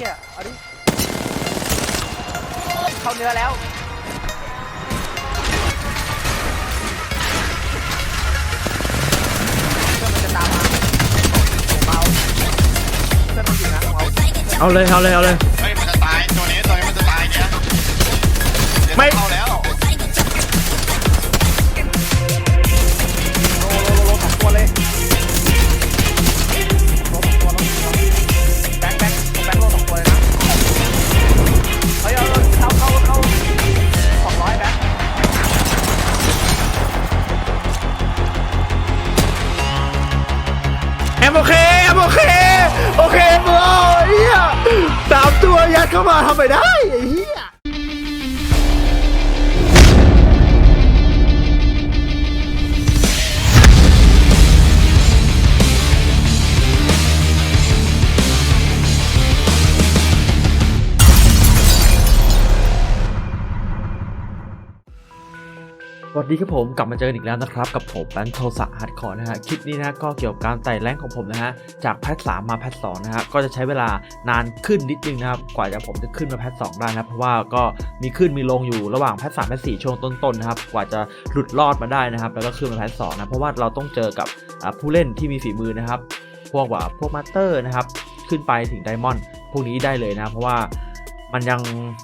ฮียเอาดิเข้าเนื้อแล้วเพื่อนมันจะตามมาเบาเพื่อนมันอยู่นะเอาเอาเลยเอาเลยเอาเลย เฮ้ยมันจะตายตัวนี้ตัวนี้มันจะตายเนี่ยเดี๋ยวไม่ เข้าแล้วโลโลโลโลสองตัวเลย มโอเคแอมโอเค โอเคมึงเอาไอ้เหี้ยสามตัวยัดเข้ามาทำไปได้ ดีครับผมกลับมาเจอกันอีกแล้วนะครับ กับผมแบงค์โทสะฮาร์ดคอร์นะฮะคลิปนี้นะก็เกี่ยวกับการไต่แรงของผมนะฮะจากแพทสามมาแพทสองนะฮะก็จะใช้เวลานานขึ้นนิดนึงนะครับกว่าจะผมจะขึ้นมาแพทสองได้นะครับเพราะว่าก็มีขึ้นมีลงอยู่ระหว่างแพทสามแพทสี่ช่วงต้นๆนะครับกว่าจะหลุดรอดมาได้นะครับ แล้วก็ขึ้นมาแพทสองนะเพราะว่าเราต้องเจอกับผู้เล่นที่มีฝีมือนะครับ พวกว่าพวกมาสเตอร์นะครับขึ้นไปถึงไดมอนด์พวกนี้ได้เลยนะเพราะว่า มันยัง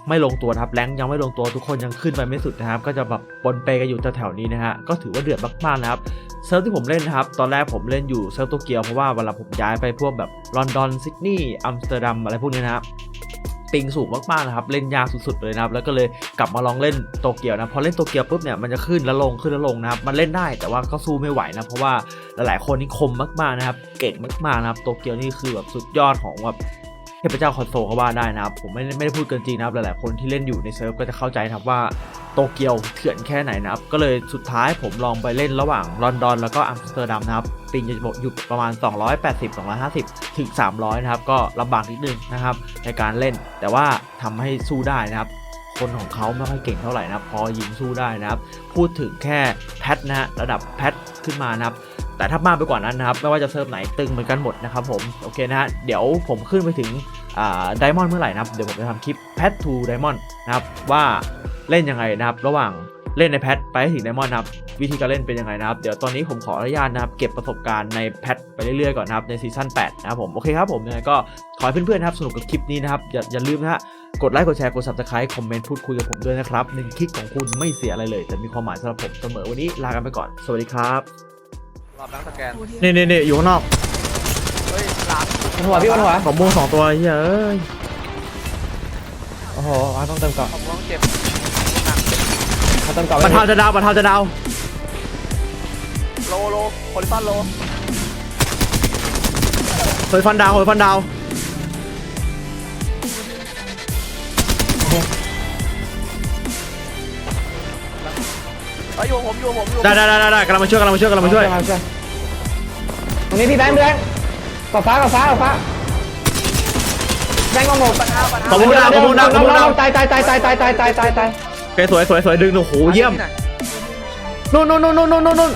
ไม่ลงตัวครับแรงยังไม่ลงตัวทุกคนยังขึ้นไปไม่สุดนะครับ ก็จะแบบปนเปกันอยู่แถวๆนี้นะฮะก็ถือว่าเดือดมากๆนะครับเซิร์ฟที่ผมเล่นนะครับ ตอนแรกผมเล่นอยู่เซิร์ฟโตเกียวเพราะว่าเวลาผมย้ายไปพวกแบบลอนดอนซิดนีย์อัมสเตอร์ดัมอะไรพวกนี้นะครับปิงสูงมากๆนะครับ เล่นยากสุดๆเลยนะครับ แล้วก็เลยกลับมาลองเล่นโตเกียวนะพอเล่นโตเกียวปุ๊บเนี่ยมันจะขึ้นแล้วลงขึ้นแล้วลงนะครับ มันเล่นได้แต่ว่าก็สู้ไม่ไหวนะเพราะว่าหลายๆคนนี่คมมากๆนะครับ เก่งมากๆนะครับโตเกียวนี่คือแบบสุดยอดของแบบ พเจ้าคอนโซลเขาว่าได้นะครับ ผมไม่ได้ไม่ได้พูดเกินจริงนะครับ หลายๆคนที่เล่นอยู่ในเซิร์ฟก็จะเข้าใจครับว่าโตเกียวเถื่อนแค่ไหนนะครับ ก็เลยสุดท้ายผมลองไปเล่นระหว่างลอนดอนแล้วก็อัมสเตอร์ดัมนะครับปิงจะอยู่ประมาณ 280 250 ถึง 300 นะครับ ก็ลำบากนิดนึงนะครับ ในการเล่นแต่ว่าทำให้สู้ได้นะครับ คนของเขาไม่ค่อยเก่งเท่าไหร่นะพอยิงสู้ได้นะครับ พูดถึงแค่แพทนะฮะระดับแพทขึ้นมานะครับแต่ถ้ามากไปกว่านั้นนะครับ ไม่ว่าจะเซิร์ฟไหนตึงเหมือนกันหมดนะครับผม โอเคนะฮะเดี๋ยวผมขึ้นไปถึงไดมอนด์เมื่อไหร่นะครับ เดี๋ยวผมจะทำคลิปแพททูไดมอนด์นะครับ ว่าเล่นยังไงนะครับ ระหว่างเล่นในแพทไปถึงไดมอนด์นะครับ วิธีการเล่นเป็นยังไงนะครับ เดี๋ยวตอนนี้ผมขออนุญาตนะครับ เก็บประสบการณ์ในแพทไปเรื่อยๆก่อนนะครับ ในซีซั่น8นะครับผม โอเคครับผมยังไงก็ขอให้เพื่อนๆนะครับสนุกกับคลิปนี้นะครับอย่าอย่าลืมนะฮะ กดไลค์กดแชร์กด subscribe คอมเมนต์พูดคุยกับผมด้วยนะครับหนึ่งคลิกของคุณไม่เสียอะไรเลย แต่มีความหมายสำหรับผมเสมอวันนี้ลากันไปก่อน สวัสดีครับรอแบงค์สแกนนี่นี่นี่อยู่ข้างนอกเฮ้ย หลังบนหัวพี่บนหัวของม่วงสองตัวเฮ้ยเอ้ยโอ้โหอะต้องเติมเกาะผมต้องเจ็บเขาเติมเกาะประธานจะดาวประธานจะดาวโลโลโพลิซอนโล เฮ้ยฟันดาวเฮ้ยฟันดาว เฮ้ยอยู่กับผมอยู่กับผมอยู่ได้ได้ได้ได้ได้กำลังมาช่วยกำลังมาช่วยกำลังมาช่วยมาช่วยตรงนี้พี่แบงค์พี่แบงค์กาะฟ้ากาะฟ้ากาะฟ้าแบงค์ก็หมดปัญหาปัญหาขอบคุณดาวขอบคุณดาวขอบคุณดาวตายตายตายตายตายตายตายตายตายโอเคสวยสวยสวยดึงโอ้โหเยี่ยมที่ไหนนู่นนู่นนู่นนู่นนู่นนู่น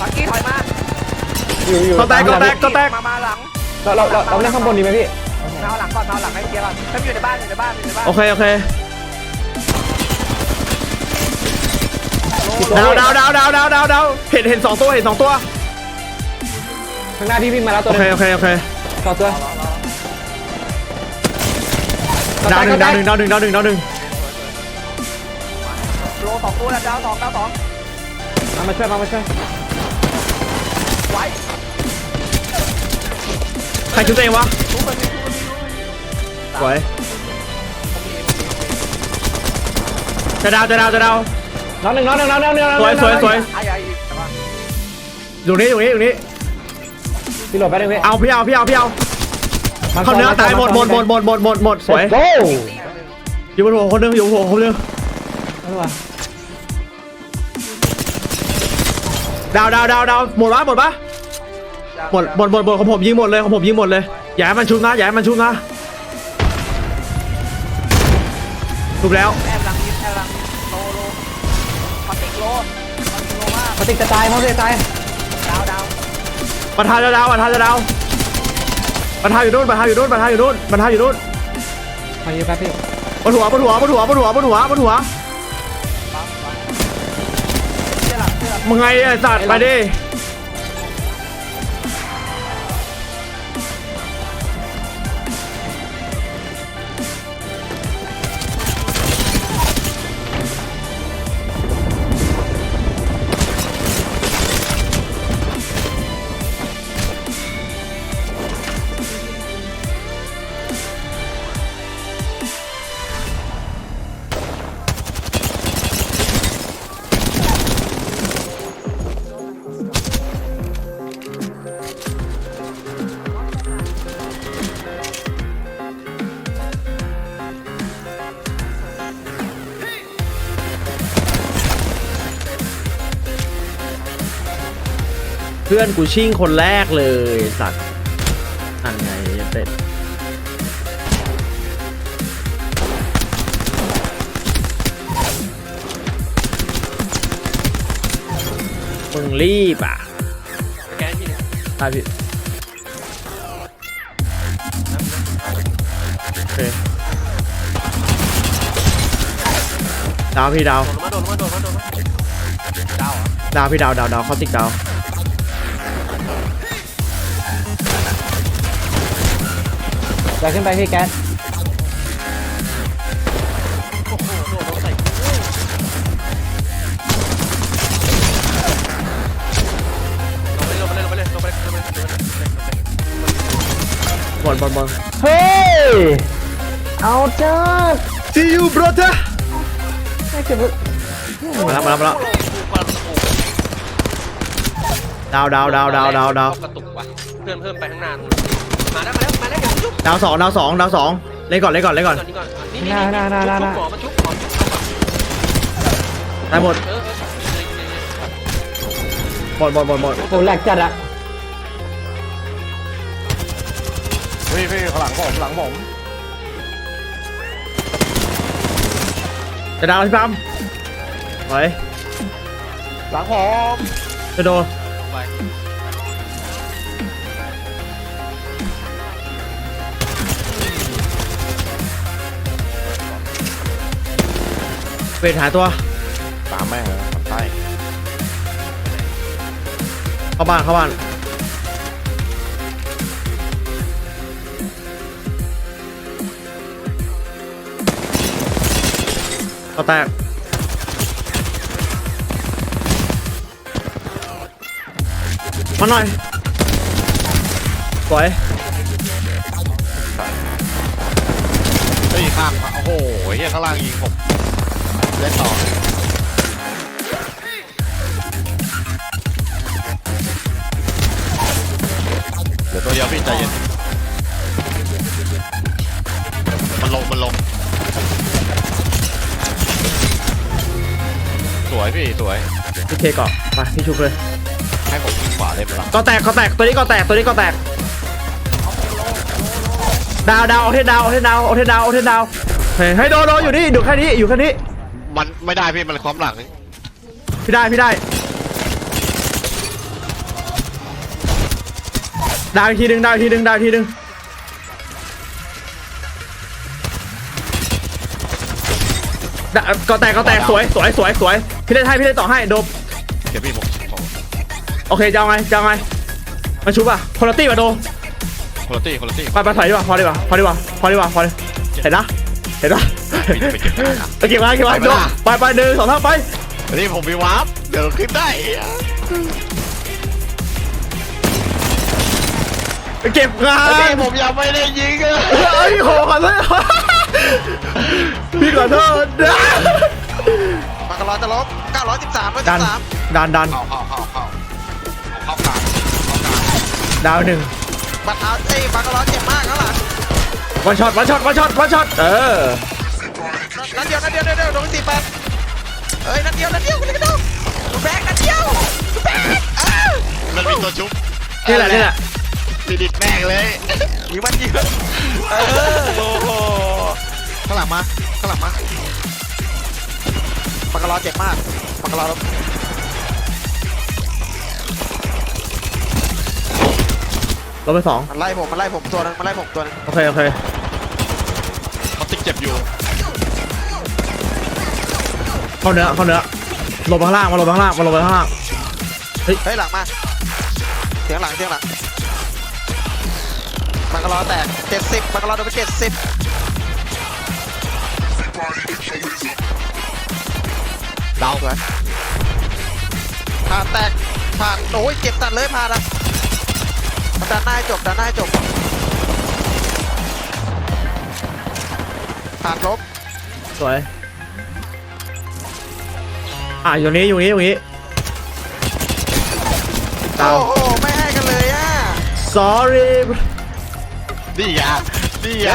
ลักกี้ถอยมาอยู่อยู่ก็แตกก็แตกก็แตกมามาหลังเราเราเราเราเล่นข้างบนดีไหมพี่ มาเอาหลังก่อนมาเอาหลังให้เคลียร์ก่อนถ้าอยู่ในบ้านอยู่ในบ้านอยู่ในบ้านโอเคโอเค ดาวดาวดาวดาวดาวดาวดาวเห็นเห็นสองตัวเห็นสองตัวข้างหน้าพี่วิ่งมาแล้วตัวโอนึเคงโอเคโอเคต่อตัวดาวหนึ่งดาวหนึ่งดาวหนึ่งดาวหนึ่งดาวหนึ่งโลสองตัวแล้วดาวสองดาวสองมามาช่วยมามาช่วยไว้ใครชุดตัวเองวะทุบมันทุบมันทุบมันสวยจะดาวจะดาวจะดาว น้องหนึ่งน้องหนึ่งน้องหนึ่งน้องหนึ่งสวยสวยสวยไอ้ไอ้แต่ว่าอยู่นี่อยู่นี่อยู่นี่พี่โหลดไปหนึ่งพี่เอาพี่เอาพี่เอาพี่เอาเข้าเนื้อตายหมดหมดหมดหมดหมดหมดหมดสวยโอ้อยู่บนหัวคนหนึงอยู่บนหัวคนหนึงเอาว่ะดาวดาวดาวดาวหมดปะหมดปะหมดหมดหมดหมดของผมยิงหมดเลยของผมยิงหมดเลยอย่าให้มันชุบนะอย่าให้มันชุบนะชุบแล้ว ติดจะตายเขาติดจะตายดาวดาวประธานจะดาวประธานจะดาวปรรทาอยู่นู่นปรรทาอยู่นู่นปรรทาอยู่นู่นปรรทาอยู่นู่นขอยืมแป๊บพี่บนหัวบนหัวบนหัวบนหัวบนหัวบนหัวปั๊มปั๊มเชื่อหลังเชื่อหลังมึงไงไอ้สัตว์ไปดิ พื่อนกูชิ่งคนแรกเลยสัตว์นั่นไงยันเป็ดมึงรีบอะแกที่หนึ่งได้พี่โอเคดาวพี่ดาวโดนมาโดนมาโดนมาโดนมาดาวเหรอดาวพี่ดาวดาวดาวเขาติ๊กดาว อย่าขึ้นไปพี่แก๊สโอ้โหโดนใส่ลงไปเลยลงไปเลยลงไปเลยลงไปเลยลงไปเลยลงไปเลยลงไปเลยบอลบอลบอลเฮ้ยเอาจ้า See you brother ไม่เก็บมาแล้วมาแล้วมาแล้วดาวดาวดาวดาวดาวดาวกระตุกว่ะเพื่อนเพิ่มไปข้างหน้า มาแล้วมาแล้วมาแล้วอย่าชุบดาวสองดาวสองดาวสองเล่นก่อนเล่นก่อนเล่นก่อนก่อนนี่ก่อนนี่นี่นี่ชุบหมอมาชุบหมอชุบได้หมดเออเออหมดหมดหมดหมดโหแหลกจัดอะพี่พี่ข้างหลังผมหลังผมจะดาวพี่ปั๊มไหวหลังผมจะโดน เวทหายตัว ตามแม่งเลยมันใต้เข้าบ้านเข้าบ้านเขาแตกมาหน่อยสวยเฮ้ยข้างโอ้โหเฮียข้างล่างยิงผม เล่นต่อเดี๋ยวตัวเดียวพี่ใจเย็นมันลงมันลงสวยพี่สวยพี่เคก่อนไปพี่ชุบเลยให้ผมยิงขวาได้ไหมล่ะก็แตกก็แตกตัวนี้ก็แตกตัวนี้ก็แตกดาวดาวเอาเทนดาวเอาเทนดาวเอาเทนดาวเอาเทนดาวเฮ้ยให้โดนโดนอยู่นี่อยู่แค่นี้อยู่แค่นี้มัน ไม่ได้พี่มันคล้อมหลังพี่ได้พี่ได้ดาวอีกทีหนึ่งดาวอีกทีหนึ่งดาวอีกทีหนึ่งดาวก็แตกก็แตกสวยสวยสวยสวยพี่เล่นให้พี่เล่นต่อให้โดมเดี๋ยวพี่ผมผมโอเคจะเอาไงจะเอาไงมาชุบอะคนละตี้ป่ะโดมคนละตี้คนละตี้ไปไปถอยดีกว่าพอดีกว่าพอดีกว่าพอดีกว่าพอดีเห็นนะเห็นนะ พี่จะไปเก็บงานอะไปเก็บมาเก็บมาไปไหมโดไปไปหนึ่งสองสาไป อันนี้ผมมีวาร์ปเดี๋ยวขึ้นได้เก็บงาอันนี้นผมยังไม่ได้ยิงเลยเฮ้ยขอขอโทษพี่ขอโทษนะมากระร้อยจะลบ913ร้อยดัน13ดันดันเข้าเข้าเข้าเข้าเข้ากลางเข้ากลางดาวหนึ่งบัตรเท้าเอ้ยมากระร้อยเจ็บมากข้างหลังวันช็อตวันช็อตวันช็อตวันช็อตเออ นัดเดียวนัดเดียวนัดเดียวโดนตีแปดเอ้ยนัดเดียวนัดเดียวคุณกระโดดแบกนัดเดียวแบกมันมีตัวชุบนี่แหละนี่แหละดิดิดแม่งเลยยิงมันยิงเออโอ้โหข้างหลังมาข้างหลังมาปากกาลอเจ็บมากปากกาลอลงไปสองมันไล่ผมมันไล่ผมตัวนึงมันไล่ผมตัวนึงโอเคโอเคเขาติ๊กเจ็บอยู่ เข้าเนื้อเข้าเนื้อลงไปข้างล่างมาลงไปข้างล่างมาลงไปข้างล่างเฮ้ยหลังมาเสียงหลังเสียงหลังมันก็รอแตกเจ็ดสิบมันก็รอโดนไปเจ็ดสิบดาวเลยผ่านแตกผ่านโอ้ยเจ็บตัดเลยผ่านอะมันดันหน้าให้จบดันหน้าให้จบผ่านลบสวย อะอยู่นี้อยู่นี้อยู่นี้ดาวโอ้โห ไม่ให้กันเลยอะ sorry นี่ไงนี่ไง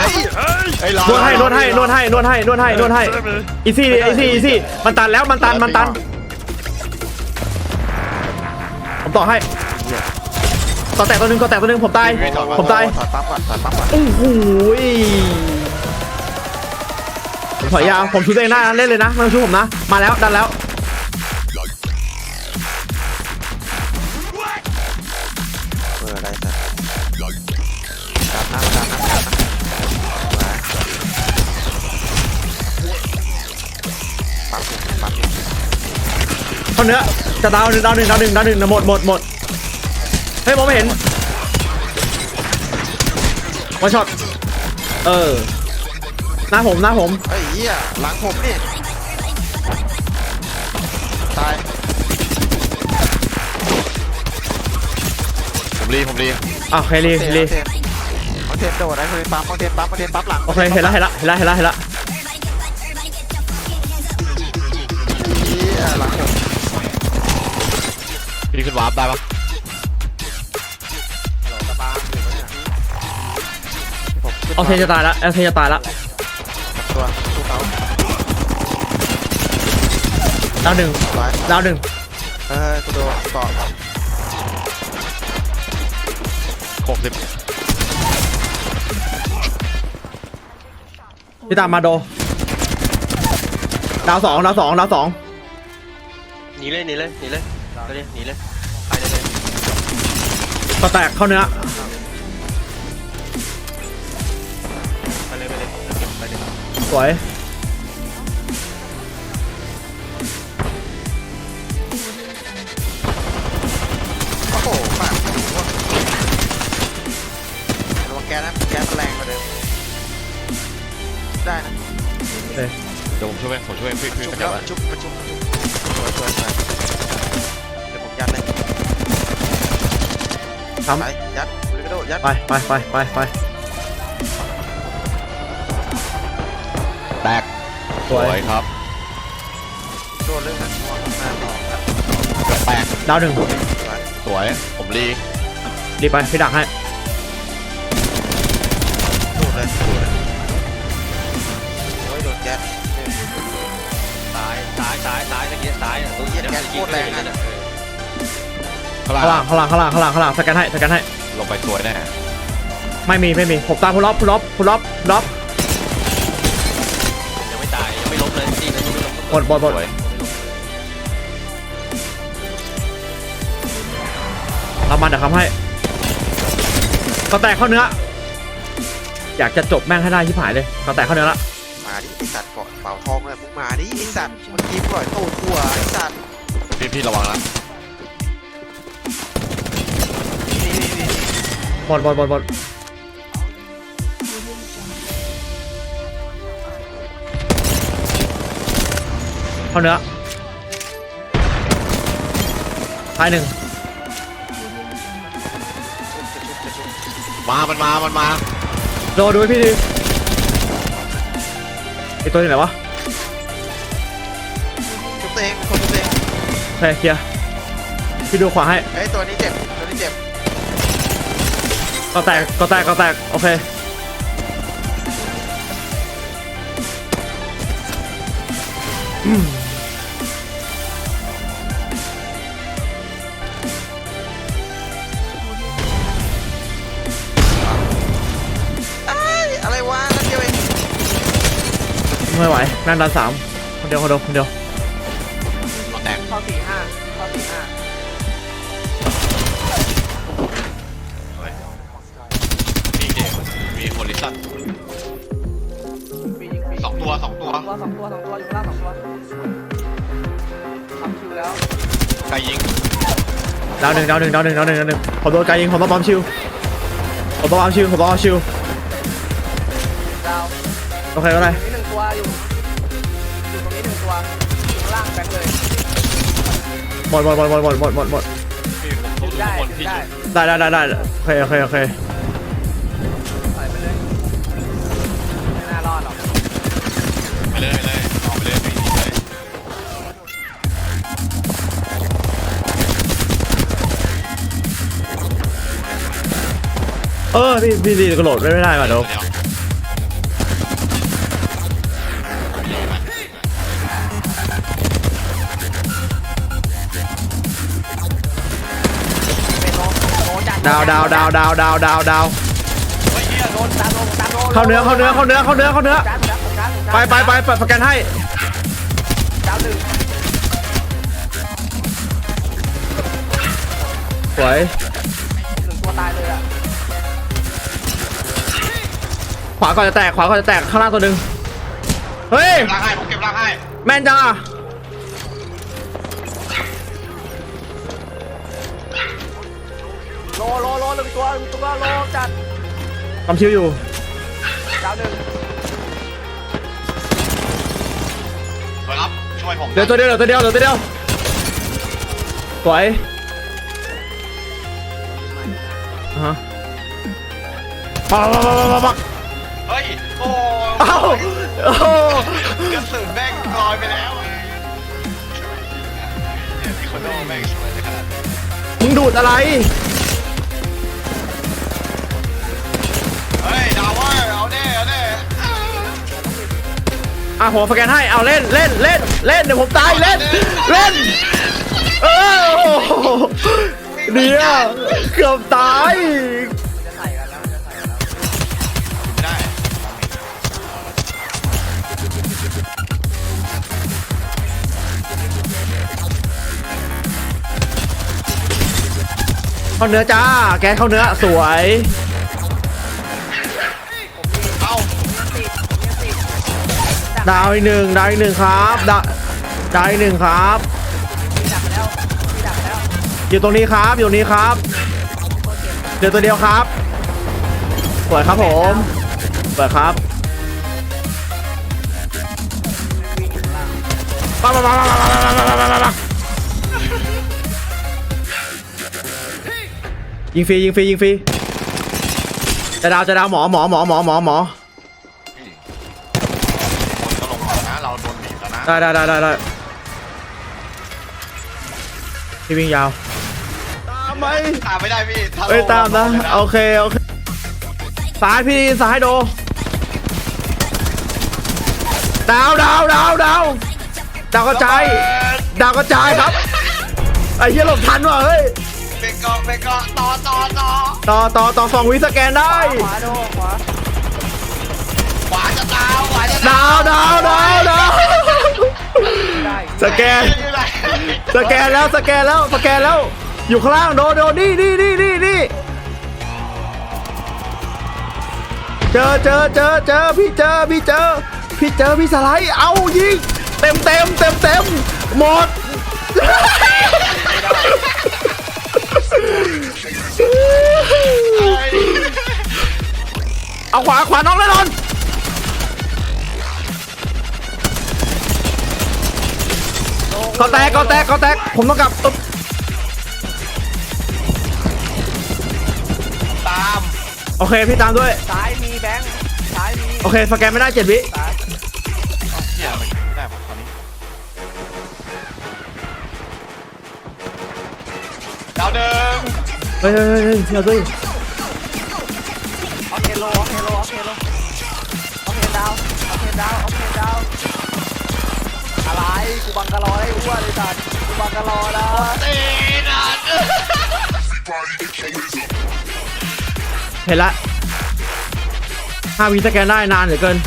ไอ้ยรอนวดให้นวดให้นวดให้นวดให้นวดให้นวดให้อีซี่อีซี่อีซี่มันตันแล้วมันตันมันตันผมต่อให้ต่อแตกตัวหนึงต่อแตกตัวหนึงผมตายผมตายถอดปั๊มก่อนถอดปั๊มก่อนโอ้โหยผมถอยยาวผมชูตัวเองได้นะเล่นเลยนะไม่ต้องชูผมนะ มาแล้วดันแล้ว เข้าเนื้อจะดาวหนึ่งดาวหนึ่งดาวหนึ่งดาวหนึ่งหมดหมดหมดเฮ้ยมองไม่เห็นวันช็อตเออหน้าผมหน้าผมเฮ้ยเหี้ยหลังผมนี่ตายผมรีผมรีอะโอเคลีเทนลีเทนเอาเทนโดดไอ้คนนี้ปั๊มเอาเทนปั๊มเอาเทนปั๊มหลังโอเคเห็นแล้วเห็นแล้วเห็นแล้วเห็นแล้วเห็นแล้ว พี่ขึ้นวาร์ปได้ปะผมขึ้นโอเคจะตายแล้วโอเคจะตายแล้วตัวสู้เขาดาวหนึ่งไว้ดาวหนึ่งเออกูโดนเกาะหกสิบพี่ตามมาโดดาวสองดาวสองดาวสองหนีเลยหนีเลยหนีเลย ไปเลยหนีเลยไปเลยเลยก็แตกเข้าเนื้อไปเลยไปเลยเก็บไปเลยสวยโอ้โหฝากระวังแก๊สนะแก๊สมันแรงกว่าเดิมได้นะเฮ้ยเดี๋ยวผมช่วยผมช่วยพี่พี่ชุบขแล้ยับวไว้ชุบประชุบประชุบสวยสวยสวย ทำ ไปยัดเลยกระโดดยัดไปไปไปไปไปแตกสวยครับโดดเลยนะหัวหน้าต่อนะแตกดาวหนึ่งสวยสวย ผมรีดีไปพี่ดักให้โดดเลยโดดเลยโอ้ยโดนแก๊สตายตายตายตายตะกี้ตายอะเหี้ยแก๊สโคตรแรงอะ ข้างข้างล่าล่างงข้างล่างข้างล่างข้างล่างข้างล่างสแกนให้สแกนให้ลงไปสวยแน่ไม่มีไม่มีผมตามพุลล็อปพุลล็อปพุลล็อปพุลล็อปยังไม่ตายยังไม่ล้มเลยจริงนะยังไม่ล้มหมดหมดหมดสวยเรามาเดี๋ยวทำให้ก็แตกเข้าเนื้อ อยากจะจบแม่งให้ได้ที่ผายเลยก็แตกเข้าเนื้อละมาดิไอสัตว์เกาะเป่าทองเลยมึงมาดิไอสัตว์เมื่อกี้ปล่อยตูดกูอะไอสัตว์พี่พี่ระวังนะ หมดหมดหมดหมดเข้าเนื้อท้ายหนึ่งมา มันมา มันมาโดนดูให้พี่ดิไอตัวอยู่ไหนวะชุบตัวเองคนชุบตัวเองโอเคเคลียร์พี่ดูขวาให้ไอยตัวนี้เจ็บตัวนี้เจ็บ ก็แตกก็แตกก็แตกโอเคอืมไอยอะไรวะนั่นเดียวเองไม่ไหวแม่งดันสามคนเดียวคนเดียวคนเดียว ดาวหนึ่งดาวหนึ่งดาวหนึ่งดาวหนึ่งดาวหนึ่งผมโดนไกลยิงผมต้องบอมชิวผมต้องบอมชิวผมต้องบอมชิวดาวโอเคก็ได้ตรงนี้หนึ่งตัวอยู่อยู่ตรงนี้หนึ่งตัวอยู่ข้างล่างแบงค์เลยหมดหมดหมดหมดหมดหมดหมดหมดพี่ผมผมได้คนพี่ได้ได้ได้ได้ได้โอเคโอเคโอเค เออพี่พี่ดีกระโดดไม่ได้ป่ะเดี๋ยวเดี๋ยวเป็นโลโลจัดดาวดาวดาวดาวดาวดาวดาวเฮ้ยเฮียโดนตามโดนตามโดนเข้าเนื้อเข้าเนื้อเข้าเนื้อเข้าเนื้อเข้าเนื้อจ้าจ้าจ้าจ้าไปไปไปไปสแกนให้ดาวหนึ่งสวยหนึ่งตัวตายเลย ขวาก่อนจะแตกขวาก่อนจะแตกข้างล่างตัวหนึ่งเฮ้ยเก็บร่างให้ผมเก็บร่างให้แม่นจังอะโลโลโลหนึ่งตัวหนึ่งตัวโลจัดทำชิวอยู่ดาวหนึ่งสวยครับช่วยผมเดี๋ยวตัวเดียวเดี๋ยวตัวเดียวเดี๋ยวตัวเดียวสวยอ่าฮะปักปักปักปักปัก เฮ้ย โอ้เอ้าโอ้โหกระสุนแม่งลอยไปแล้วเนี่ยมีคนโดนแม่งสวยเลยขนาดนี้มึงดูดอะไร เฮ้ยดาวเวอร์เอาเด้เอาเด้อะผมสแกนให้ เอาเล่นเล่นเล่นเล่นเดี๋ยวผมตายเล่นเล่น เออโอ้โหเดี๋ยวเกือบตาย เข้าเนื้อจ้า แกสเข้าเนื้อสวยเอาดาวอีกหนึ่งดาวอีกหนึ่งครับดาวดาวอีกหนึ่งครับพี่ดักไปแล้วพี่ดักไปแล้วอยู่ตรงนี้ครับอยู่ตรงนี้ครับเดี๋ยวตัวเดียวครับสวยครับผมสวยครับมามามามามามามา ยิงฟรียิงฟรียิงฟรีจะดาวจะดาวหมอหมอหมอหมอหมอหมอคนก็ลงมาแล้วนะ เราโดนบีบแล้วนะ ได้ได้ได้ได้ได้พี่วิ่งยาวตามไหมตามไม่ได้พี่ถ้เอ้ยตามนะโอเคโอเคซ้ายพี่ซ้ายโดดาวดาวดาวดาวดาวกระจายดาวกระจายครับไอ้เหี้ยหลบทันว่ะเฮ้ยเป็นเกาะเป็นเกาะต่อต่อต่อต่อต่อต่อสองวิสแกนได้ ขวาโดขวาขวาจะดาวขวาจะดาวดาวดาวดาวได้สแกน สแกนแล้วสแกนแล้วสแกนแล้ว อยู่ข้างล่างโดนโดนี่นี่นี่นี่นี่เจอเจอเจอเจอพี่เจอพี่เจอพี่เจอพี่สไลด์เอายิงเต็มเต็มเต็มเต็มหมด เอาขวาขวาน้องแน่นอนก็แตกก็แตกก็แตกผมต้องกลับอึ๊บตาม โอเคพี่ตามด้วย ซ้ายมีแบงค์ซ้ายมีโอเคสแกนไม่ได้เจ็ดวิ ซ้าย เฮ้ยเฮ้ยเฮ้ยเฮ้ยเดี๋ยวด้วยโอเคโลโอเคโลโอเคโลโอเคดาวโอเคดาวโอเคดาวอะไรกูบังกะรอได้อ้วนเลยสัตว์กูบังกะรอนะเต้นอะเห็นละห้าวิสแกนได้นานเหลือเกิน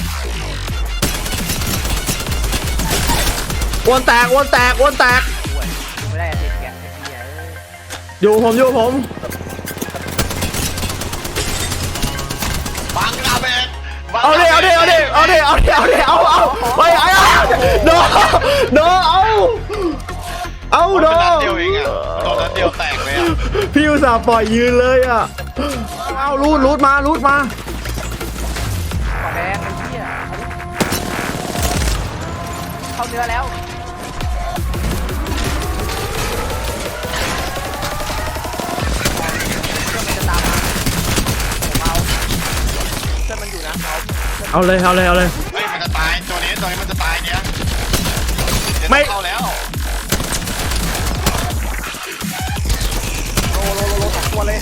อ้วนแตกอ้วนแตกอ้วนแตก อยู่ผมอยู่ผมบังดาวเบนบังเอาเลยดเอาดิเอาดิเอาดิเอาดิเอาดิเอาเอาไปเอาเอาโนโนเอาเอาโดโนนนัดเดียวเองอะโดนนัดเดียวแตกเลยอะพี่อุตส่าห์ปล่อยยืนเลยอะเอารูดรูดมารูดมาขอแดงไอ้เหี้ยเข้าเนื้อแล้ว เอาเอาเลยเอาเลยเอาเลย เฮ้ยมันจะตายตัวนี้ตัวนี้มันจะตายเนี่ยเดี๋ยวไม่ เข้าแล้วโลโลโลโลสองตัวเลย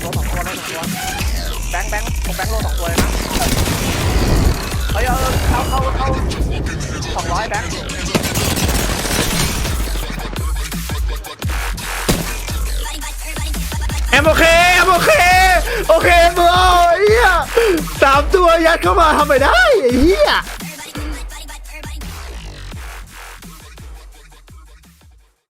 โลสองตัวโลสองตัวแบงค์แบงค์ผมแบงค์โลสองตัวเลยนะเฮ้ยเออเข้าเข้าเข้าสองร้อยแบงค์เอ็มโอเคเอ็มโอเค โอเคมึงเอาไอ้เหี้ยสามตัวยัดเข้ามาทำไมได้ไอ้เหี้ย